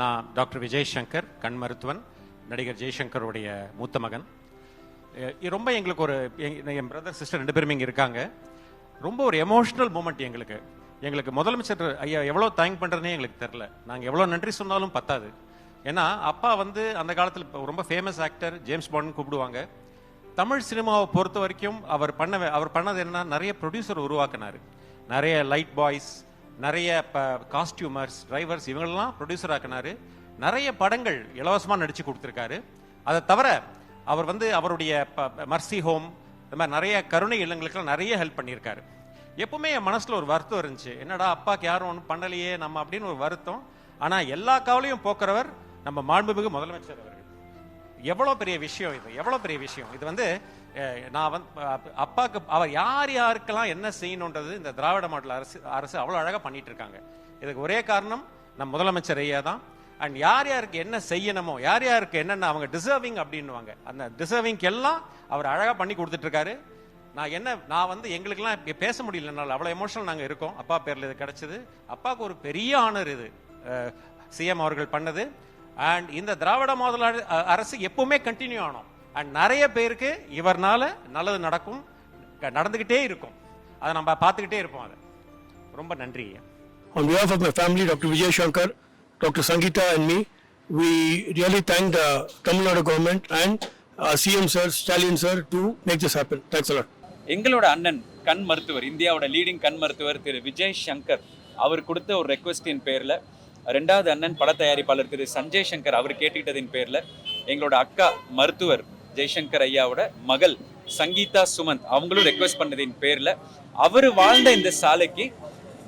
நான் டாக்டர் விஜய் சங்கர் கண் மருத்துவன் நடிகர் ஜெய்சங்கருடைய மூத்த மகன். ரொம்ப எங்களுக்கு ஒரு என் பிரதர் சிஸ்டர் ரெண்டு பேருமே இங்கே இருக்காங்க. ரொம்ப ஒரு எமோஷ்னல் மூமெண்ட் எங்களுக்கு. எங்களுக்கு முதலமைச்சர் ஐயா எவ்வளோ தேங்க் பண்ணுறதுனே எங்களுக்கு தெரில நாங்கள் எவ்வளோ நன்றி சொன்னாலும் பத்தாது. ஏன்னா அப்பா வந்து அந்த காலத்தில் இப்போ ரொம்ப ஃபேமஸ் ஆக்டர் ஜேம்ஸ் பாண்ட் கூப்பிடுவாங்க. தமிழ் சினிமாவை பொறுத்த வரைக்கும் அவர் பண்ண அவர் பண்ணது என்ன நிறைய ப்ரொடியூசர் உருவாக்குனாரு. நிறைய லைட் பாய்ஸ் நிறைய காஸ்டியூமர்ஸ் டிரைவர்ஸ் இவங்களெல்லாம் ப்ரொடியூசர் ஆக்குனாரு. நிறைய படங்கள் இலவசமாக நடித்து கொடுத்துருக்காரு. அதை தவிர அவர் வந்து அவருடைய மர்சி ஹோம் இந்த மாதிரி நிறைய கருணை இல்லங்களுக்கெல்லாம் நிறைய ஹெல்ப் பண்ணியிருக்காரு. எப்பவுமே என் மனசில் ஒரு வருத்தம் இருந்துச்சு. என்னடா அப்பாவுக்கு யாரும் ஒன்றும் பண்ணலையே நம்ம அப்படின்னு ஒரு வருத்தம். ஆனால் எல்லா கவலையும் போக்குறவர் நம்ம மாண்புமிகு முதலமைச்சர் அவர்கள். எவ்வளோ பெரிய விஷயம் இது எவ்வளோ பெரிய விஷயம். இது வந்து நான் வந்து அப்பாவுக்கு அவர் யார் யாருக்கெல்லாம் என்ன செய்யணுன்றது இந்த திராவிட மாடல் அரசு அரசு அவ்வளோ அழகாக பண்ணிட்டு இருக்காங்க. இதுக்கு ஒரே காரணம் நம் முதலமைச்சர் ஐயா தான். அண்ட் யார் யாருக்கு என்ன செய்யணுமோ யார் யாருக்கு என்னென்ன அவங்க டிசர்விங் அப்படின்னுவாங்க. அந்த டிசர்விங்க்கு எல்லாம் அவர் அழகாக பண்ணி கொடுத்துட்ருக்காரு நான் என்ன நான் வந்து எங்களுக்கெல்லாம் இப்போ பேச முடியல. என்னால் அவ்வளோ எமோஷனல் நாங்கள் இருக்கோம். அப்பா பேரில் இது கிடச்சிது. அப்பாவுக்கு ஒரு பெரிய ஆனர் இது சிஎம் அவர்கள் பண்ணது. அண்ட் இந்த திராவிட மாடல் அரசு எப்பவுமே கண்டினியூ ஆனோம். அண்ட் நிறைய பேருக்கு இவர்னால நல்லது நடக்கும் நடந்துக்கிட்டே இருக்கும் அதை நம்ம பார்த்துக்கிட்டே இருப்போம் அதை ரொம்ப நன்றி On behalf of my family, Dr. Vijay Shankar, Dr. Sangeeta and me, we really thank the Tamil Nadu government and uh, CM sir, Stalin sir to make this happen. Thanks a lot. எங்களோட அண்ணன் கண் மருத்துவர் இந்தியாவோட leading கண் மருத்துவர் திரு விஜய் சங்கர் அவர் கொடுத்த ஒரு ரெக்வஸ்டின் பேரில் ரெண்டாவது அண்ணன் பட தயாரிப்பாளர் திரு சஞ்சய் சங்கர் அவர் கேட்டுக்கிட்டதின் பேரில் எங்களோட அக்கா மருத்துவர் ஜெய்சங்கர் ஐயாவோட மகள் சங்கீதா சுமந்த் அவங்களும் ரெக்வஸ்ட் பண்ணதின் பேரில் அவர் வாழ்ந்த இந்த சாலைக்கு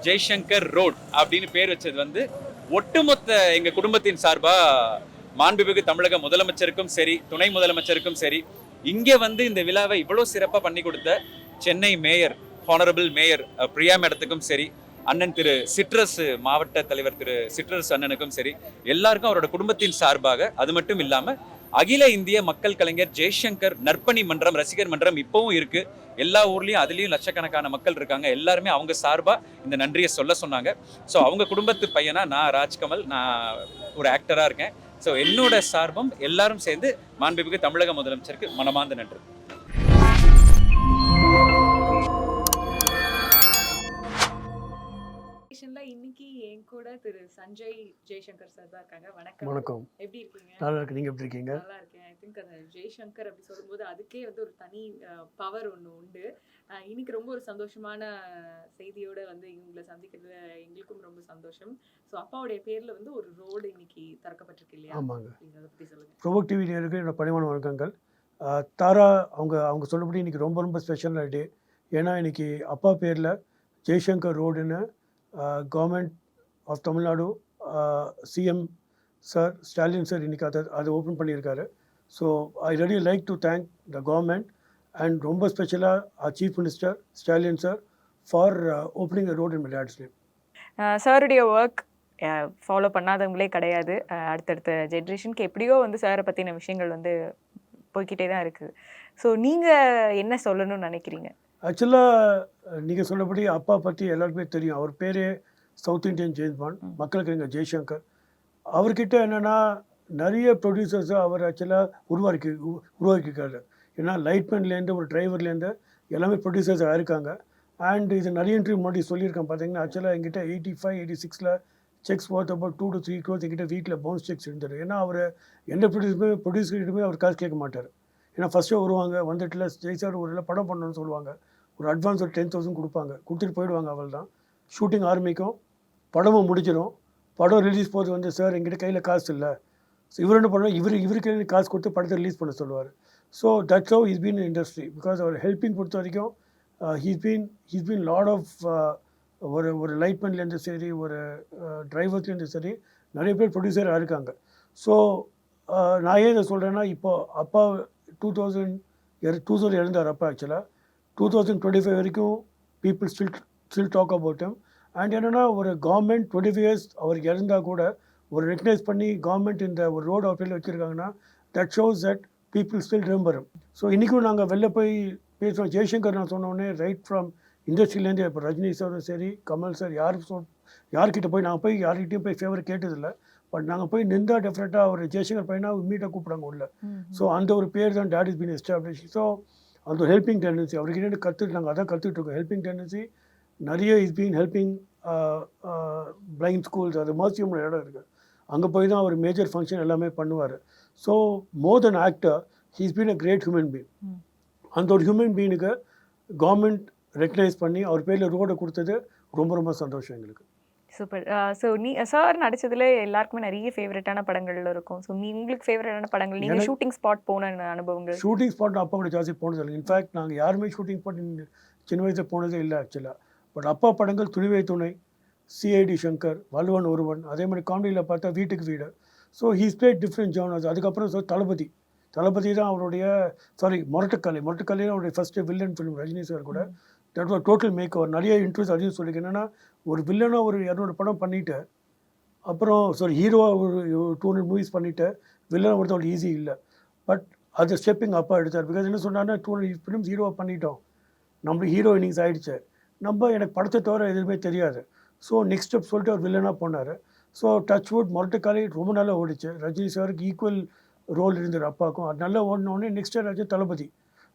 ஜெய்சங்கர் ரோட் அப்படின்னு பேர் வச்சது வந்து ஒட்டுமொத்த எங்க குடும்பத்தின் சார்பா மாண்புமிகு தமிழக முதலமைச்சருக்கும் சரி துணை முதலமைச்சருக்கும் சரி இங்கே வந்து இந்த விழாவை இவ்வளவு சிறப்பா பண்ணி கொடுத்த Chennai mayor honourable mayor Priya மேடத்துக்கும் சரி அண்ணன் திரு சிட்ரஸ் மாவட்ட தலைவர் திரு சிட்ரஸ் அண்ணனுக்கும் சரி எல்லாருக்கும் அவரோட குடும்பத்தின் சார்பாக அது மட்டும் இல்லாம அகில இந்திய மக்கள் கலைஞர் ஜெய்சங்கர் நற்பணி மன்றம் ரசிகர் மன்றம் இப்பவும் இருக்கு. எல்லா ஊர்லயும் அதுலயும் லட்சக்கணக்கான மக்கள் இருக்காங்க. எல்லாருமே அவங்க சார்பா இந்த நன்றியை சொல்ல சொன்னாங்க. ஸோ அவங்க குடும்பத்து பையனா நான் ராஜ்கமல். நான் ஒரு ஆக்டரா இருக்கேன். ஸோ என்னோட சார்பம் எல்லாரும் சேர்ந்து மாண்புமிகு தமிழக முதலமைச்சருக்கு மனமார்ந்த நன்றி. இன்னைக்கு என் கூட திரு சஞ்சய் ஜெய்சங்கர் சார் தான் இருக்காங்க. வணக்கம். வணக்கம். எப்படி இருக்கீங்க? நல்லா இருக்கு நீங்க எப்படி இருக்கீங்க? நல்லா இருக்கேன். ஐ திங்க் அந்த ஜெய்சங்கர் அப்படி சொல்லும்போது அதுக்கே வந்து ஒரு தனி பவர் ஒன்று உண்டு. இன்னைக்கு ரொம்ப ஒரு சந்தோஷமான செய்தியோட வந்து இவங்களை சந்திக்கிறதுல எங்களுக்கும் ரொம்ப சந்தோஷம். ஸோ அப்பாவுடைய பேர்ல வந்து ஒரு ரோடு இன்னைக்கு திறக்கப்பட்டிருக்கு இல்லையா? ஆமாங்க. அதை பத்தி சொல்லுங்க. டிவி நேருக்கு என்னோட பணிவான வணக்கங்கள். தாரா அவங்க அவங்க சொல்லபடி இன்னைக்கு ரொம்ப ரொம்ப ஸ்பெஷலான டே ஏன்னா இன்னைக்கு அப்பா பேரில் Jaishankar ரோடுன்னு government of Tamil Nadu CM sir Stalin sir இன்றைக்கி அதை அதை ஓப்பன் பண்ணியிருக்காரு. So I ready like to thank the government and ரொம்ப ஸ்பெஷலாக chief minister Stalin sir for opening the road in my name சாருடைய ஒர்க் ஃபாலோ பண்ணாதவங்களே கிடையாது. Uh, அடுத்தடுத்த ஜென்ரேஷனுக்கு எப்படியோ வந்து சாரை பற்றின விஷயங்கள் வந்து போய்கிட்டே தான் இருக்குது ஸோ நீங்கள் என்ன சொல்லணும்னு நினைக்கிறீங்க? ஆக்சுவலாக நீங்கள் சொன்னபடி அப்பா பற்றி எல்லாருக்குமே தெரியும். அவர் பேரே சவுத் இந்தியன் ஜெயின்ஸ் பாண்ட் மக்களுக்கு எங்கள் ஜெய்சங்கர். அவர்கிட்ட என்னென்னா நிறைய ப்ரொடியூசர்ஸை அவர் ஆக்சுவலாக உருவாக்கி உ- உருவாக்கியிருக்காரு. ஏன்னா லைட்மேன்லேருந்து ஒரு டிரைவர்லேருந்து எல்லாமே ப்ரொடியூசர்ஸ் ஆயிருக்காங்க அண்ட் இது நிறைய இன்டர்வியூ முன்னாடி சொல்லியிருக்கேன் பார்த்தீங்கன்னா ஆக்சுவலாக எங்கிட்ட எயிட்டி ஃபைவ் எயிட்டி சிக்ஸில் six worth about two to three crores எங்கிட்ட வீட்டில் பவுன்ஸ் செக்ஸ் இருந்தார் ஏன்னா அவர் எந்த ப்ரொடியூஸுமே ப்ரொடியூசர்கிட்டமே அவர் காசு கேட்க மாட்டார். ஏன்னா ஃபஸ்ட்டு வருவாங்க வந்துட்டுல ஜெய் சார் ஒரு படம் பண்ணணும்னு சொல்லுவாங்க. ஒரு அட்வான்ஸ் ஒரு டென் தௌசண்ட் கொடுப்பாங்க. கொடுத்துட்டு போயிடுவாங்க அவள் தான் ஷூட்டிங் ஆரம்பிக்கும். படமும் முடிஞ்சிடும். படம் ரிலீஸ் போது வந்து சார் எங்கிட்ட கையில் காசு இல்லை. ஸோ இவர் என்ன பண்ணுவோம் இவர் இவருக்கு காசு கொடுத்து படத்தை ரிலீஸ் பண்ண சொல்லுவார். So that's how is been industry because our helping பொறுத்த வரைக்கும் he's been he's been lot of ஒரு ஒரு லைட்மேன்லேருந்து சரி ஒரு uh, டிரைவர்ஸ்லேருந்து சரி நிறைய பேர் ப்ரொடியூசராக இருக்காங்க. ஸோ uh, நான் ஏன் இதை சொல்கிறேன்னா இப்போ அப்பா டூ தௌசண்ட் டூ தௌசண்ட் இறந்தார் அப்பா ஆக்சுவலாக டூ தௌசண்ட் டுவெண்ட்டி ஃபைவ் வரைக்கும் people still still talk about him. And என்னென்னா ஒரு கவர்மெண்ட் டுவெண்ட்டி ஃபைவ் இயர்ஸ் அவர் இறந்தால் கூட ஒரு ரெக்கக்னைஸ் பண்ணி கவர்மெண்ட் இந்த ஒரு ரோடு அவுட்ல வச்சுருக்காங்கன்னா that shows that people still remember so இன்றைக்கும் நாங்கள் வெளில போய் பேசுகிறோம் ஜெய்சங்கர் நான் சொன்னோடனே ரைட் ஃப்ரம் இண்டஸ்ட்ரியிலேருந்து இப்போ ரஜினி சாரும் சரி கமல் சார் யார் சொல் யார்கிட்ட போய் நான் போய் யார்கிட்டயும் போய் ஃபேவர் கேட்டதில்லை. பட் நாங்கள் போய் நின்றா டெஃபினட்டாக அவர் ஜெய்சங்கர் பையனா மீட்டை கூப்பிடாங்க உள்ள. ஸோ அந்த ஒரு பேர் தான் that is been established so அந்த ஒரு ஹெல்பிங் டெண்டன்சி அவர்கிட்ட கற்றுட்டு நாங்கள் அதான் கற்றுட்டு இருக்கோம். ஹெல்பிங் டெண்டன்சி நிறைய is been helping blind schools அது மர்சியம்ல இடம் இருக்குது அங்கே போய் தான் அவர் மேஜர் ஃபங்க்ஷன் எல்லாமே பண்ணுவார். So more than actor he's been a great human ம். அந்த ஒரு ஹியூமன் பீனுக்கு கவர்மெண்ட் ரெக்கக்னைஸ் பண்ணி அவர் பேரில் ரோடை கொடுத்தது ரொம்ப ரொம்ப சந்தோஷம் எங்களுக்கு. சூப்பர் ஸோ நீ சார் நடிச்சதுல எல்லாருக்குமே நிறைய ஃபேவரட்டான படங்கள் இருக்கும். ஸோ நீ உங்களுக்கு ஃபேவரட்டான படங்கள் நீங்க எனக்கு- ஷூட்டிங் ஸ்பாட் போன அனுபவங்கள்? ஷூட்டிங் ஸ்பாட் அப்பா கூட ஜாஸ்தி போனது இல்லை. இன்ஃபேக்ட் நாங்கள் யாருமே ஷூட்டிங் ஸ்பாட் சின்ன வயசில் போனதே இல்லை ஆக்சுவலாக பட் அப்பா படங்கள் துணிவை துணை சிஐடி சங்கர் வலுவன் ஒருவன் அதே மாதிரி காமெடியில் பார்த்தா வீட்டுக்கு வீடு. So he's played different genres அதுக்கப்புறம் so தளபதி. தளபதி தான் அவருடைய சாரி மொரட்டுக்கலை. மொரட்டுக்கலை தான் அவருடைய first villain film Rajini sir கூட. That was total make over நிறைய இன்ட்ரெஸ்ட் அதையும் சொல்லி என்னென்னா ஒரு வில்லனாக ஒரு இரநூறு படம் பண்ணிவிட்டு அப்புறம் சாரி ஹீரோவாக ஒரு டூ ஹண்ட்ரட் மூவிஸ் பண்ணிவிட்டு வில்லனை ஒருத்தர் அவ்வளோ ஈஸி இல்லை. பட் அது ஸ்டெப்பிங் அப்பா எடுத்தார். பிகாஸ் என்ன சொன்னாங்கன்னா டூ ஹண்ட்ரட் ஃபிலிம்ஸ் ஹீரோவாக பண்ணிட்டோம். நம்மளுக்கு ஹீரோ இன்னிங்ஸ் ஆகிடுச்சு நம்ம எனக்கு படத்தை தவிர எதுவுமே தெரியாது. ஸோ நெக்ஸ்ட் ஸ்டெப் சொல்லிட்டு அவர் வில்லனாக போனார். ஸோ டச் வுட் மொரட்டுக்காலே ரொம்ப நல்லா ஓடிச்சு. ரஜினி சாருக்கு ஈக்குவல் ரோல் இருந்தது அப்பாவுக்கும். அது நல்லா ஓடினோடனே நெக்ஸ்ட் இயர் ஆச்சு Thalapathi.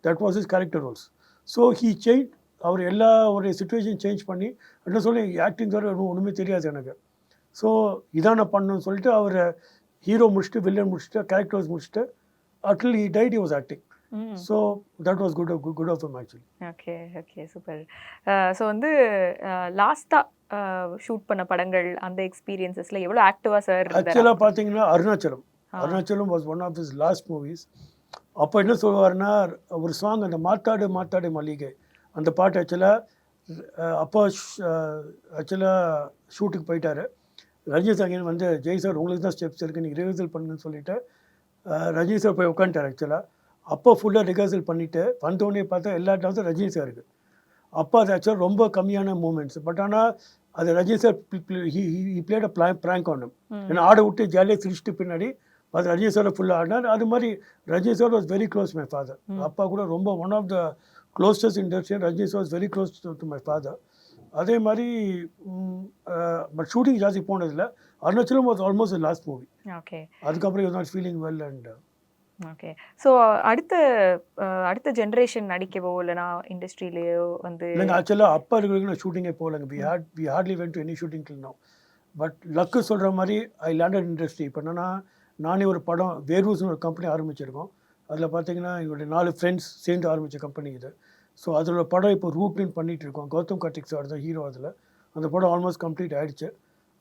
That was is character roles so he change அவர் எல்லா ஒரு சுச்சுவேஷன் சேஞ்ச் பண்ணி என்ன சொல்லி ஆக்டிங் தவிர ஒன்றும் தெரியாது எனக்கு. ஸோ இதான் நான் பண்ணணும்னு சொல்லிட்டு அவர் ஹீரோ முடிச்சுட்டு வில்லன் முடிச்சுட்டு கேரக்டர்ஸ் முடிச்சுட்டு அட்லி tight he was acting so that was good good of actually okay okay super so வந்து லாஸ்ட்டாக ஷூட் பண்ண படங்கள் அந்த எக்ஸ்பீரியன்சஸ்ல எவ்வளோ ஆக்டிவா சார் ஆக்சுவலாக பார்த்தீங்கன்னா Arunachalam. Arunachalam was one of his last movies அப்போ என்ன சொல்லுவாருன்னா ஒரு சாங் அந்த மாத்தாடு மாத்தாடு மல்லிகை. அந்த பாட்டு ஆக்சுவலாக அப்பா ஆக்சுவலாக ஷூட்டுக்கு போயிட்டாரு. ரஜினி சார் வந்து ஜெய் சார் உங்களுக்கு தான் ஸ்டெப்ஸ் இருக்குது நீங்கள் ரிஹர்சல் பண்ணுங்கன்னு சொல்லிட்டு அஹ், ரஜினி சார் போய் உட்காந்துட்டார் ஆக்சுவலாக அப்போ ஃபுல்லாக ரிஹர்சல் பண்ணிவிட்டு வந்தோடனே பார்த்தா எல்லா டான்ஸும் ரஜினி சாருக்கு. அப்போ அது ஆக்சுவலாக ரொம்ப கம்மியான மூமெண்ட்ஸ் பட் ஆனால் அது Rajini sir played a prank ஆனும் ஏன்னா ஆடை விட்டு ஜாலியாக சிரிச்சிட்டு பின்னாடி அது ரஜினி சார் ஃபுல்லாக ஆடினார். அது மாதிரி Rajini sir was very close my. Father அப்பா கூட ரொம்ப one of the closest இண்டஸ்ட்ரியன் Rajini was very close to my father அதே மாதிரி பட் ஷூட்டிங் ஜாஸ்தி போனதில்ல. Arunachalam was almost last movie okay அதுக்கப்புறம் you not feeling well and okay so அடுத்த அடுத்த ஜென்ரேஷன் நடிக்கவோ இல்லைனா இண்டஸ்ட்ரியிலேயோ வந்து இல்லைங்க ஆக்சுவலாக அப்பா இருக்கிறவங்க நான் ஷூட்டிங்கே போகலங்க. We hard we hardly went to any shooting no but luck சொல்கிற மாதிரி ஐ லேண்டட் இண்டஸ்ட்ரி இப்போ என்னன்னா நானே ஒரு படம் வேர்வூஸ்னு ஒரு கம்பெனி ஆரம்பிச்சிருக்கோம். அதில் பார்த்தீங்கன்னா எங்களுடைய நாலு ஃப்ரெண்ட்ஸ் சேர்ந்து ஆரம்பித்த கம்பெனி இது. ஸோ அதோட படம் இப்போ ரூட்லின் பண்ணிகிட்டு இருக்கோம். கௌதம் கார்த்திக் சார் தான் ஹீரோ அதில். அந்த படம் ஆல்மோஸ்ட் கம்ப்ளீட் ஆகிடுச்சு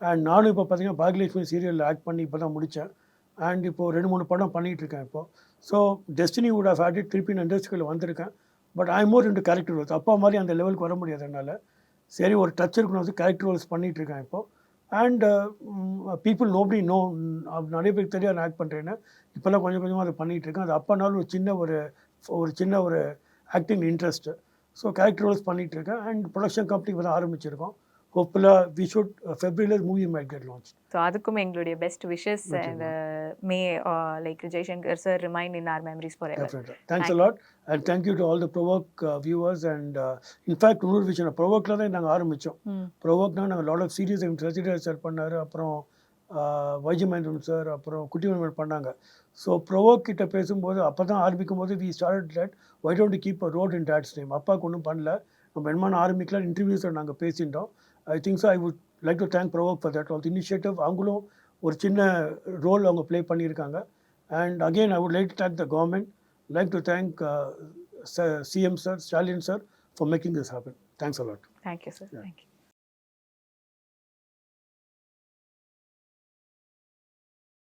அண்ட் நானும் இப்போ பார்த்தீங்கன்னா பாக்யலட்சுமி சீரியலில் ஆக்ட் பண்ணி இப்போ தான் முடித்தேன் அண்ட் இப்போது ரெண்டு மூணு படம் பண்ணிகிட்டு இருக்கேன் இப்போ. So destiny would of added திருப்பி நான் இண்டஸ்ட்ரியில் வந்திருக்கேன். பட் ஐ மோர் ரெண்டு கேரக்டர் ரோல்ஸ் அப்பா மாதிரி அந்த லெவலுக்கு வர முடியாது என்னால். சரி ஒரு டச் இருக்கணும் வந்து கேரக்டர் ரோல்ஸ் பண்ணிகிட்டு இருக்கேன் இப்போது அண்ட் பீப்புள் நோபடி நோ நிறைய பேருக்கு தெரியாது ஆக்ட் பண்ணுறேன்னு இப்போல்லாம் கொஞ்சம் கொஞ்சமாக அதை பண்ணிகிட்டு இருக்கேன். அது அப்பனாலும் ஒரு சின்ன ஒரு ஒரு சின்ன ஒரு acting interest so character roles பண்ணிகிட்டு இருக்கேன். அண்ட் ப்ரொடக்ஷன் கம்பெனி இப்போ தான் ஆரம்பிச்சிருக்கோம். ஹோப்ஃபுல்லாக we should ஃபெப்ரவரியில் movie might get launch so அதுக்கும் எங்களுடைய best wishes and may like Jaishankar sir remind in our memories forever you. to all the Provoke uh, viewers. And uh, in fact, இன்னொரு விஷயம் ப்ரொவோக்கில் தான் நாங்கள் ஆரம்பித்தோம் ப்ரொவோக்னா நாங்கள் லாட் ஆஃப் சீரியஸ் ரசிடர் சார் பண்ணார். அப்புறம் வைஜி மகேந்திரன் சார் அப்புறம் குட்டிமன் பண்ணாங்க. ஸோ ப்ரொவோக் கிட்ட பேசும்போது அப்போ தான் ஆரம்பிக்கும் போது we start that why don't keep a road in dad's name அப்பாவுக்கு ஒன்றும் பண்ணல. நம்ம என்னமான ஆரம்பிக்கலாம் இன்டர்வியூஸில் நாங்கள் பேசிட்டோம் I think so I would like to thank Provoke for that all initiative அவங்களும் ஒரு சின்ன ரோல் அவங்க ப்ளே பண்ணியிருக்காங்க. And again I would like to thank the government like to thank uh, Sir- CM sir, Stalin sir, for making this happen. Thanks a lot. Thank you sir thank you